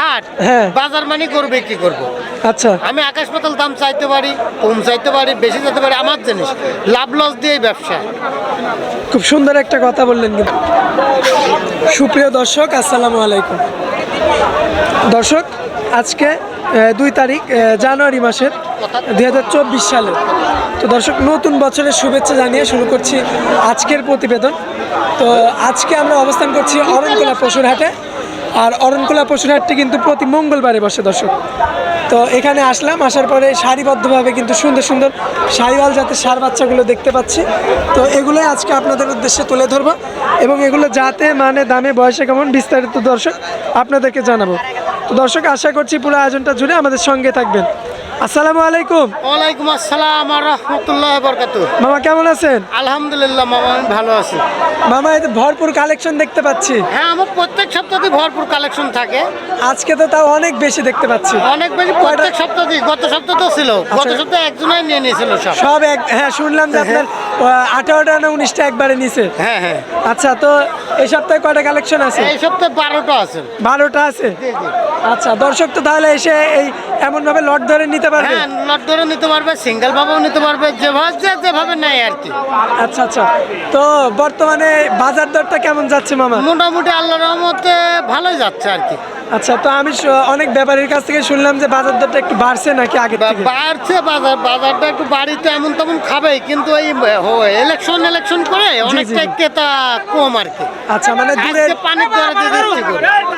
হাট হ্যাঁ। বাজার মানে করব আচ্ছা। আমি আকাশ পাতাল দাম চাইতে পারি কম চাইতে পারি বেশি চাইতে পারি আমার জিনিস। লাভ লস দিয়ে ব্যবসা। খুব সুন্দর একটা কথা বললেন কিন্তু। সুপ্রিয় দর্শক আসসালামু আলাইকুম। দর্শক আজকে দুই তারিখ জানুয়ারি মাসের দুই হাজার চব্বিশ সালে। তো দর্শক নতুন বছরের শুভেচ্ছা জানিয়ে শুরু করছি আজকের প্রতিবেদন। তো আজকে আমরা অবস্থান করছি অরণকোলা পশুর হাটে। আর অরণকোলা পশুর হাটটি কিন্তু প্রতি মঙ্গলবারে বসে, দর্শক। তো এখানে আসলাম, আসার পরে সারিবদ্ধভাবে কিন্তু সুন্দর সুন্দর সাইওয়াল জাতের সার বাচ্চাগুলো দেখতে পাচ্ছি। তো এগুলোই আজকে আপনাদের উদ্দেশ্যে তুলে ধরবো এবং এগুলো যাতে মানে দামে, বয়সে কেমন বিস্তারিত দর্শক আপনাদেরকে জানাব। তো দর্শক, আশা করছি পুরো আয়োজনটা জুড়ে আমাদের সঙ্গে থাকবেন। আসসালামু আলাইকুম। ওয়ালাইকুম আসসালাম আর রহমতুল্লাহ বরকাত মামা কেমন আছেন? আলহামদুলিল্লাহ মামা আমি ভালো আছি। মামা ভরপুর কালেকশন দেখতে পাচ্ছি। হ্যাঁ আমার প্রত্যেক সপ্তাহে ভরপুর কালেকশন থাকে। আজকে তো তাও অনেক বেশি দেখতে পাচ্ছি। অনেক বেশি প্রত্যেক সপ্তাহে গত সপ্তাহ তো ছিল। গত আচ্ছা। সপ্তাহে একজনই নিয়ে নিয়েছিল সব। সব এক হ্যাঁ শুনলাম যে আপনার আঠারোটা না উনিশটা একবারে নিচে হ্যাঁ হ্যাঁ। আচ্ছা তো এই সপ্তাহে কয়টা কালেকশন আছে? এই সপ্তাহে বারোটা আছে। বারোটা আছে? আচ্ছা দর্শক তো তাহলে এসে এই এমন ভাবে লট ধরে নিতে পারবে? হ্যাঁ লট ধরে নিতে পারবে সিঙ্গেল ভাবেও নিতে পারবে যেভাবে যেভাবে নেয় আর কি। আচ্ছা আচ্ছা। তো বর্তমানে বাজার দরটা কেমন যাচ্ছে মামা? মোটামুটি আল্লাহ রহমতে ভালোই যাচ্ছে আর কি। আচ্ছা তো আমি অনেক ব্যাপারীর কাছ থেকে শুনলাম যে বাজার দরটা একটু বাড়ছে নাকি আগে বাড়ছে বাজার বাজারটা একটু বাড়িতে এমন তেমন খাবেই কিন্তু এই ইলেকশন ইলেকশন করে অনেকটা। ক্রেতা কম আর কি। আচ্ছা মানে আজকে পানির দরে দিয়ে দিচ্ছি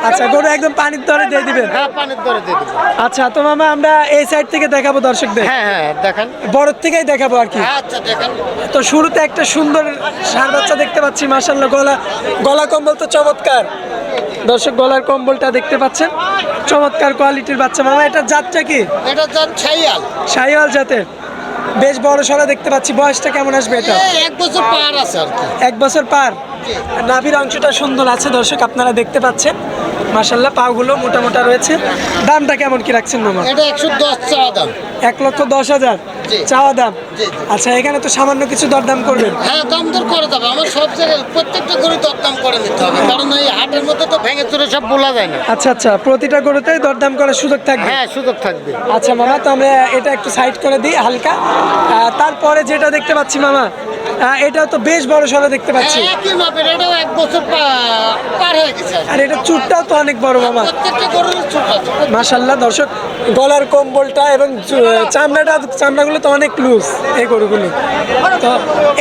আচ্ছা গরু একদম পানির দরে দিয়ে দিবেন? হ্যাঁ পানির দরে দিয়ে দেবো। আচ্ছা তো মামা আমরা এই সাইড থেকে দেখাবো দর্শকদের। হ্যাঁ হ্যাঁ দেখান। বড় থেকেই দেখাবো আর কি। আচ্ছা দেখান। তো শুরুতে একটা সুন্দর সার বাচ্চা দেখতে পাচ্ছি মাসাল্লাহ গলা গলা কম্বল তো চমৎকার। দর্শক গলার কম্বলটা দেখতে পাচ্ছেন। চমৎকার কোয়ালিটির বাচ্চা। মামা এটা জাতটা কি? এটা যান ছাইয়াল ছাইয়াল জাতের। বেশ বড় সড়া দেখতে পাচ্ছি। বয়সটা কেমন আসবে এটা? এক বছর পার আছে আর কি। এক বছর পার। নাভির অংশটা সুন্দর আছে দর্শক আপনারা দেখতে পাচ্ছেন। মাসাল্লাহ পাগুলো মোটা মোটা রয়েছে। দামটা কেমন কি রাখছেন মামা? এটা একশো দশ চাওয়া দাম। এক লক্ষ দশ হাজার জি। চাওয়া দাম। আচ্ছা এখানে তো সামান্য কিছু দরদাম করবেন। হ্যাঁ দাম দর করে দেবে। আমার সব জায়গায় প্রত্যেকটা গরু দরদাম করে নিতে হবে। কারণ এই হাটের মধ্যে তো ভেঙে চুরে সব বলা যায় না। আচ্ছা আচ্ছা প্রতিটা গরুতেই দরদাম করার সুযোগ থাকবে? হ্যাঁ সুযোগ থাকবে। আচ্ছা মামা তো আমরা এটা একটু সাইড করে দিই হালকা। তারপরে যেটা দেখতে পাচ্ছি মামা এটাও তো বেশ বড় সড়ো দেখতে পাচ্ছি। হ্যাঁ, একই মাপের এটাও এক বছর পার হয়ে গেছে। আর এটা চুটটাও তো অনেক বড় মামা। মাশাল্লাহ দর্শক গলার কম্বলটা এবং চামড়াটা চামড়াগুলো তো অনেক লুজ এই গরুগুলো। তো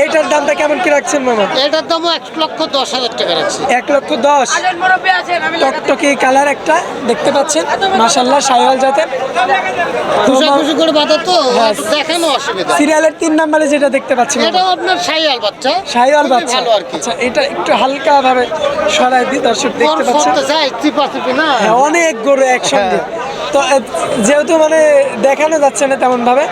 এইটার দামটা কেমন কি রাখছেন মামা? এটার দামও এক লক্ষ দশ হাজার টাকা রাখছি। এক লক্ষ দশ। টকটকে কালার একটা দেখতে পাচ্ছেন। মাশাল্লাহ সাইওয়াল জাতের। খুশি খুশি করে বাঁধা তো দেখানো অসুবিধা। সিরিয়ালের তিন নম্বরে যেটা দেখতে পাচ্ছি। এটাও আপনার বাচ্চা। বাচ্চা। ভালো আর কি। আচ্ছা এটা একটু হালকা ভাবে সরাই দিই দর্শক দেখতে পাচ্ছেন। চিপা চিপি না? হ্যাঁ, অনেক গরু একসঙ্গে। তো যেহেতু মানে দেখানো যাচ্ছে না তেমন ভাবে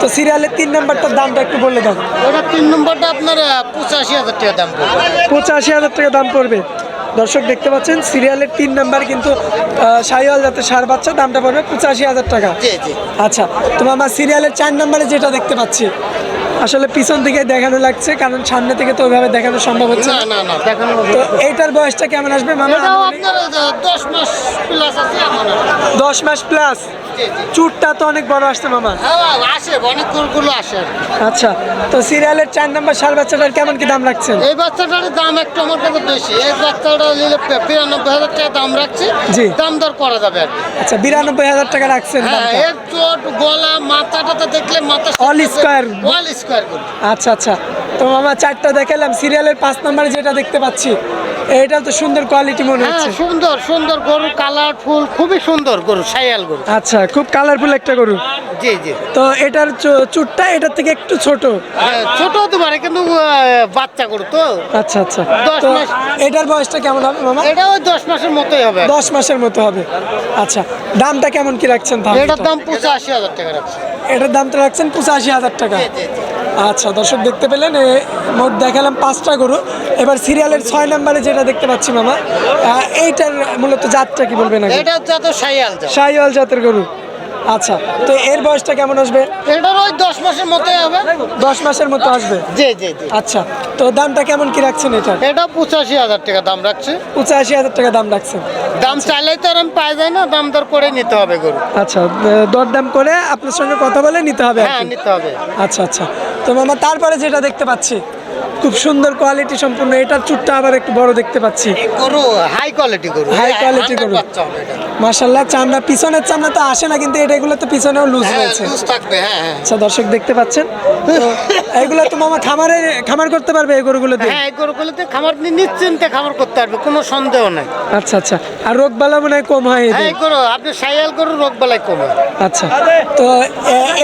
তো সিরিয়ালের তিন নাম্বারটার দামটা একটু বলে দাও। ওটা তিন নম্বরটা আপনার পঁচাশি হাজার টাকা দাম পড়বে। পঁচাশি হাজার টাকা দাম পড়বে। দর্শক দেখতে পাচ্ছেন সিরিয়ালের তিন নাম্বার কিন্তু সাইওয়াল যাতে সার বাচ্চা দামটা পড়বে পঁচাশি হাজার টাকা। আচ্ছা তোমার আমার সিরিয়ালের চার নাম্বারে যেটা দেখতে পাচ্ছি আসলে পিছন থেকে দেখানো লাগছে কারণ সামনে থেকে তো ওইভাবে দেখানো সম্ভব হচ্ছে না। না না দেখানো তো এইটার বয়সটা কেমন আসবে? মামা আহ, দশ মাস প্লাস আছে এমন আর কি। দশ মাস প্লাস চুটটা তো অনেক বড় আসছে মামা। হ্যাঁ আসে অনেক গরুগুলো আসে। আচ্ছা তো সিরিয়ালের চার নাম্বার সার বাচ্চাটার কেমন কি দাম রাখছেন? এই বাচ্চাটার দাম একটু আমার কাছে বেশি। এই বাচ্চাটা নিলে বিরানব্বই হাজার টাকা দাম রাখছি। জি। দাম দর করা যাবে আর আচ্ছা বিরানব্বই হাজার টাকা রাখছেন হ্যাঁ এর চোট গলা মাথাটা দেখলে মাথা All square। অল স্কোয়ার আচ্ছা আচ্ছা। তো মামা চারটা দেখালাম। সিরিয়ালের পাঁচ নাম্বারে যেটা দেখতে পাচ্ছি এটা তো সুন্দর কোয়ালিটি মনে হ্যাঁ হচ্ছে। সুন্দর সুন্দর গরু কালারফুল খুবই সুন্দর গরু সাইয়াল গরু। আচ্ছা খুব কালারফুল একটা গরু। জি জি। তো এটার চুটটা এটার থেকে একটু ছোট। হ্যাঁ, ছোট হতে পারে কিন্তু বাচ্চা গরু তো। আচ্ছা আচ্ছা। তো এটার বয়সটা কেমন হবে মামা? এটা ওই দশ মাসের মতোই হবে। দশ মাসের মতো হবে। আচ্ছা দামটা কেমন কি রাখছেন তাহলে? এটার দাম পঁচাশি হাজার টাকা রাখছে। এটার দামটা রাখছেন পঁচাশি হাজার টাকা। জি, জি, জি। আচ্ছা দর্শক দেখতে পেলেন মোট দেখালাম পাঁচটা গরু। এবার সিরিয়ালের ছয় নম্বরে যেটা দেখতে পাচ্ছি মামা এইটার মূলত জাতটা কি বলবেন এটা হচ্ছে তো সাইয়াল যা জাতের গরু। আচ্ছা তো এর বয়সটা কেমন আসবে? এটার ওই দশ মাসের মতোই হবে। দশ মাসের মতো আসবে? জি জি জি। আচ্ছা তো দামটা কেমন কি রাখছেন এটা এটা পঁচাশি হাজার টাকা দাম রাখছে। পঁচাশি হাজার টাকা দাম রাখছেন। দাম চাইলেই তো আর পাই যায় না দাম দর করে নিতে হবে গরু। আচ্ছা দরদাম করে আপনার সঙ্গে কথা বলে নিতে হবে হ্যাঁ নিতে হবে। আচ্ছা আচ্ছা তো মামা তারপরে যেটা দেখতে পাচ্ছি খুব সুন্দর কোয়ালিটি সম্পূর্ণ এটার চুটটা আবার একটু বড় দেখতে পাচ্ছি। গরু হাই কোয়ালিটি গরু। হাই কোয়ালিটি গরু। মাশাল্লাহ চামড়া পিছনের চামড়া তো আসে না কিন্তু এটা এগুলো তো পিছনেও লুজ হ্যাঁ রয়েছে। হ্যাঁ হ্যাঁ। আচ্ছা দর্শক দেখতে পাচ্ছেন? এগুলো তো মামা খামারে খামার করতে পারবে এই গরুগুলো দিয়ে? হ্যাঁ এই গরুগুলোতে খামার নিশ্চিন্তে খামার করতে পারবে কোনো সন্দেহ নাই। আচ্ছা আচ্ছা। আর রোগ বালা মনে হয় কম হয় হ্যাঁ এই গরু আপনি সাইয়াল গরু রোগ বেলায় কমে আচ্ছা। তো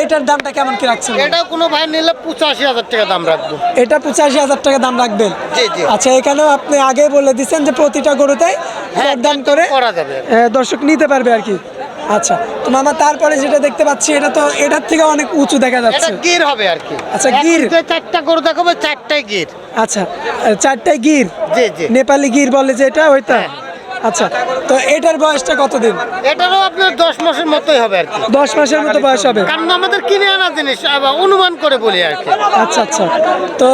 এটার দামটা কেমন কি রাখছেন? এটাও কোনো ভাই নিলে পঁচাশি হাজার টাকা দাম রাখব। এটা পঁচাশি হাজার টাকা দাম রাখবেন? জি, জি। আচ্ছা এখানেও আপনি আগে বলে দিচ্ছেন যে প্রতিটা গরুতে হ্যাঁ দাম করে করা যাবে। দর্শক নিতে পারবে আর কি। আচ্ছা তো মামা তারপরে যেটা দেখতে পাচ্ছি এটা তো এটার থেকে অনেক উঁচু দেখা এটা যাচ্ছে। গির হবে আর কি। আচ্ছা, গির। চারটা গরু দেখাবো চারটাই গির। আচ্ছা চারটায় গির? জি জি। নেপালি গির বলে যে এটা ওইটা? আচ্ছা তো এটার বয়সটা কতদিন? এটারও আপনার দশ মাসের মতোই হবে আর কি। দশ মাসের মতো বয়স হবে। কারণ আমাদের কিনে আনা জিনিস আবার অনুমান করে বলি আর কি। আচ্ছা আচ্ছা তো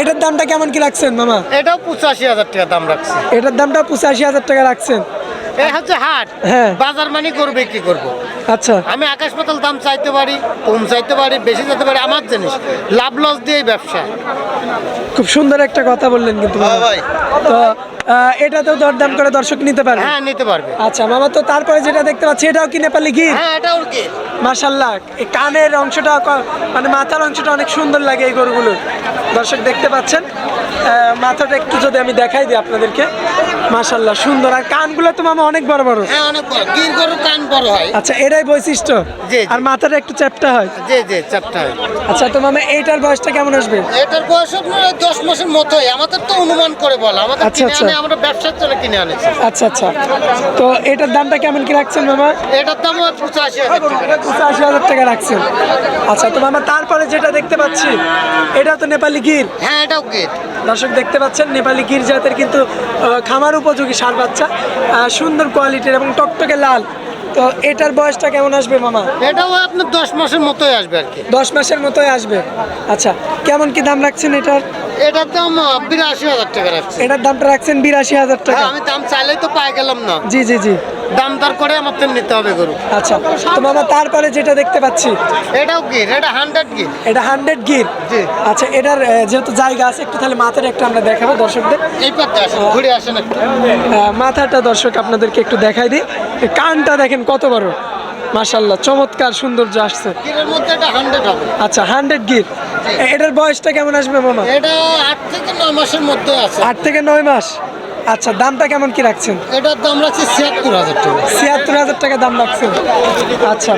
এটার দামটা কেমন কি রাখছেন মামা? এটাও পঁচাশি হাজার টাকা দাম রাখছে। এটার দামটা পঁচাশি হাজার টাকা রাখছেন। এই হচ্ছে হাট। হ্যাঁ। বাজার মানে গরু বিক্রি করব? আচ্ছা। আমি আকাশ পাতাল দাম চাইতে পারি কম চাইতে পারি বেশি চাইতে পারি আমার জিনিস। লাভ লস দিয়েই ব্যবসা। খুব সুন্দর একটা কথা বললেন কিন্তু। ভাই। তো দরদাম করে দর্শক নিতে পারবে। হ্যাঁ নিতে পারবে। আচ্ছা মামা তো তারপরে যেটা দেখতে পাচ্ছি এটাও কি নেপালি গির হ্যাঁ এটাও কি মাশাল্লাহ এই কানের অংশটা ক- মানে মাথার অংশটা অনেক সুন্দর লাগে এই গরুগুলোর। দর্শক দেখতে পাচ্ছেন। মাথাটা একটু যদি আমি দেখাই দিই আপনাদেরকে। মাশাল্লাহ সুন্দর। আর কানগুলো তো মামা অনেক বড় বড়। হ্যাঁ অনেক বড়। গির গরু কান বড় হয়। আচ্ছা এটাই বৈশিষ্ট্য। আর মাথাটা একটু চ্যাপটা হয়? জি জি চারটা হয়। আচ্ছা তো মামা এইটার বয়সটা কেমন আসবে? এটার বয়স আপনার ওই দশ মাসের মতোই। আমাদের তো অনুমান করে বলা। আমাদের আচ্ছা, আচ্ছা। আমরা ব্যবসার চলে কিনে আনেছি আচ্ছা আচ্ছা। তো এটার দামটা কেমন কি রাখছেন মামা? এটার দাম ওই পঁচাশি হাজার টাকা। পঁচাশি হাজার টাকা রাখছেন। আচ্ছা তো মামা তারপরে যেটা দেখতে পাচ্ছি এটা তো নেপালি গির? হ্যাঁ এটাও গির। দর্শক দেখতে পাচ্ছেন নেপালি গির জাতের কিন্তু খামার উপযোগী সার বাচ্চা সুন্দর কোয়ালিটির এবং টকটকে লাল। তো এটার বয়সটা কেমন আসবে মামা? এটাও আপনার দশ মাসের মতোই আসবে আর কি। দশ মাসের মতোই আসবে। আচ্ছা কেমন কি দাম রাখছেন এটার? এটার দাম বিরাশি হাজার টাকা রাখছে। এটার দামটা রাখছেন বিরাশি হাজার টাকা। হ্যাঁ আমি দাম চাইলেই তো পাই গেলাম না। জি জি জি। দাম দর করে আমার তো নিতে হবে গরু। আচ্ছা তো মামা তারপরে যেটা দেখতে পাচ্ছি এটাও গির এটা হান্ড্রেড গির। এটা হান্ড্রেড গির? জি। আচ্ছা এটার যেহেতু জায়গা আছে একটু তাহলে মাথার একটা আমরা দেখাবো দর্শকদের। এই পাতে আসেন ঘুরে আসেন একটু। মাথাটা দর্শক আপনাদেরকে একটু দেখাই দিই। কানটা দেখেন কত বড়। মাশাল্লাহ চমৎকার সৌন্দর্য আসছে। গিরের মধ্যে এটা হান্ড্রেড হবে। আচ্ছা হান্ড্রেড গির। এটার বয়সটা কেমন আসবে মামা? এটা আট থেকে নয় মাসের মধ্যে আছে। আট থেকে নয় মাস? আচ্ছা দামটা কেমন কি রাখছেন? এটার দাম রাখছে ছিয়াত্তর হাজার টাকা। ছিয়াত্তর হাজার টাকা দাম রাখছেন? আচ্ছা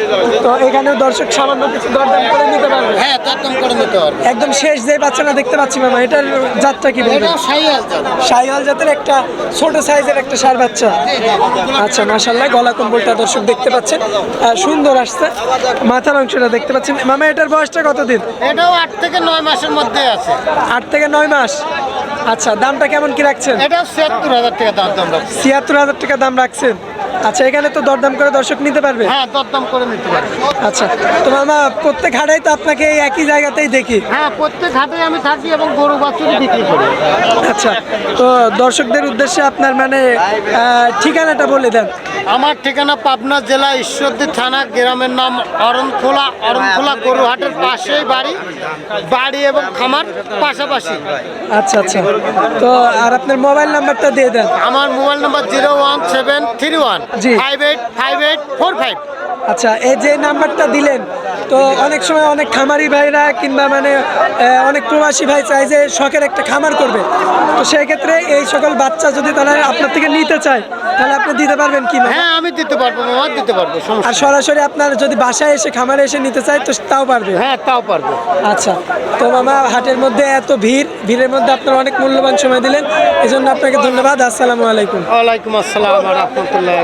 তো এখানেও দর্শক সামান্য কিছু দরদাম করে নিতে পারবে? হ্যাঁ তার দাম করে নিতে পারবে। একদম শেষ যে বাচ্চাটা দেখতে পাচ্ছি মামা এটার জাতটা কি এটাও সাই হাজার শাহিওয়াল জাতের একটা ছোট সাইজের একটা সার বাচ্চা। আচ্ছা মাশাল্লাহ গলা কম্বলটা দর্শক দেখতে পাচ্ছেন। সুন্দর আসছে। মাথার অংশটা দেখতে পাচ্ছেন। মামা এটার বয়সটা কতদিন? এটাও আট থেকে নয় মাসের মধ্যে আছে। আট থেকে নয় মাস। আচ্ছা দামটা কেমন কি রাখছেন? এটাও ছিয়াত্তর হাজার টাকা দাম হাজার দাম রাখছেন? আচ্ছা এখানে তো দরদাম করে দর্শক নিতে পারবে? হ্যাঁ দরদাম করে নিতে পারবে। আচ্ছা তো মামা প্রত্যেক হাটাই তো আপনাকে এই একই জায়গাতেই দেখি। হ্যাঁ প্রত্যেক হাটে আমি থাকি এবং গরু বাছুরি বিক্রি করি। আচ্ছা তো দর্শকদের উদ্দেশ্যে আপনার মানে ঠিকানাটা বলে দেন। আমার ঠিকানা পাবনা জেলা ঈশ্বরদী থানা গ্রামের নাম অরণখোলা অরণখোলা গরুহাটের পাশেই বাড়ি বাড়ি এবং খামার পাশাপাশি। আচ্ছা আচ্ছা তো আর আপনার মোবাইল নাম্বারটা দিয়ে দেন। আমার mobile number zero one seven three one জি। Five eight five eight four five আচ্ছা এই যে নাম্বারটা দিলেন তো অনেক সময় অনেক খামারি ভাইরা কিংবা মানে অনেক প্রবাসী ভাই চায় যে শখের একটা খামার করবে। তো সেই ক্ষেত্রে এই সকল বাচ্চা যদি তারা আপনার থেকে নিতে চায় তাহলে আপনি দিতে পারবেন কি না? হ্যাঁ আমি দিতে পারব মামা দিতে পারব আর সরাসরি আপনার যদি বাসায় এসে খামারে এসে নিতে চায় তো তাও পারবে? হ্যাঁ তাও পারব। আচ্ছা তো মামা হাটের মধ্যে এত ভিড় ভিড়ের মধ্যে আপনার অনেক মূল্যবান সময় দিলেন। এই জন্য আপনাকে ধন্যবাদ আসসালামু আলাইকুম। ওয়ালাইকুম আসসালাম রহমতুল্লাহ